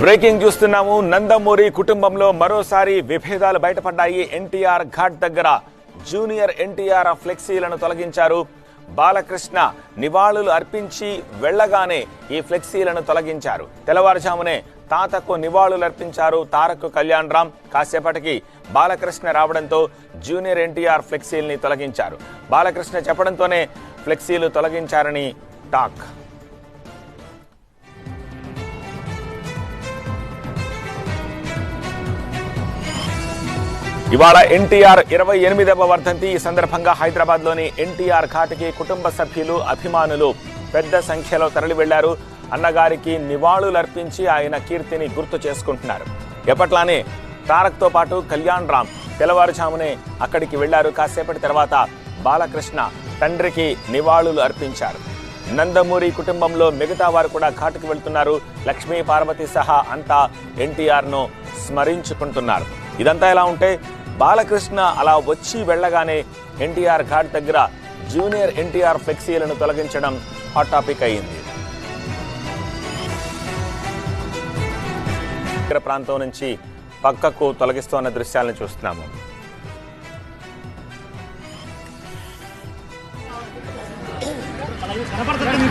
Breaking చూస్తున్నాము నందమూరి కుటుంబంలో మరోసారి విభేదాలు బయటపడ్డాయి. ఎన్టీఆర్ ఘాట్ దగ్గర జూనియర్ ఎన్టీఆర్ ఫ్లెక్సీలను తొలగించారు. బాలకృష్ణ నివాళులు అర్పించి వెళ్ళగానే ఈ ఫ్లెక్సీలను తొలగించారు. తెల్లవారుజామునే తాతకు నివాళులు అర్పించారు తారక్ కళ్యాణ్ రామ్. కాసేపటికి బాలకృష్ణ రావడంతో జూనియర్ ఎన్టీఆర్ ఫ్లెక్సీల్ని తొలగించారు. బాలకృష్ణ చెప్పడంతోనే ఫ్లెక్సీలు తొలగించారని టాక్. ఇవాళ ఎన్టీఆర్ ఇరవై ఎనిమిదవ వర్ధంతి ఈ సందర్భంగా హైదరాబాద్లోని ఎన్టీఆర్ ఘాట్కి కుటుంబ సభ్యులు అభిమానులు పెద్ద సంఖ్యలో తరలి వెళ్ళారు అన్నగారికి నివాళులర్పించి ఆయన కీర్తిని గుర్తు చేసుకుంటున్నారు. ఎప్పట్లానే తారక్తో పాటు కళ్యాణ్ రామ్ తెల్లవారుజామునే అక్కడికి వెళ్ళారు. కాసేపటి తర్వాత బాలకృష్ణ తండ్రికి నివాళులు అర్పించారు. నందమూరి కుటుంబంలో మిగతా వారు కూడా ఘాటుకు వెళ్తున్నారు. లక్ష్మీ పార్వతి సహా అంతా ఎన్టీఆర్ను స్మరించుకుంటున్నారు. ఇదంతా ఎలా ఉంటే బాలకృష్ణ అలా వచ్చి వెళ్ళగానే ఎన్టీఆర్ ఘాట్ దగ్గర జూనియర్ ఎన్టీఆర్ ఫ్లెక్సీలను తొలగించడం హాట్ టాపిక్ అయింది ప్రాంతం నుంచి పక్కకు తొలగిస్తున్న దృశ్యాలను చూస్తున్నాము. కనపడుతుంది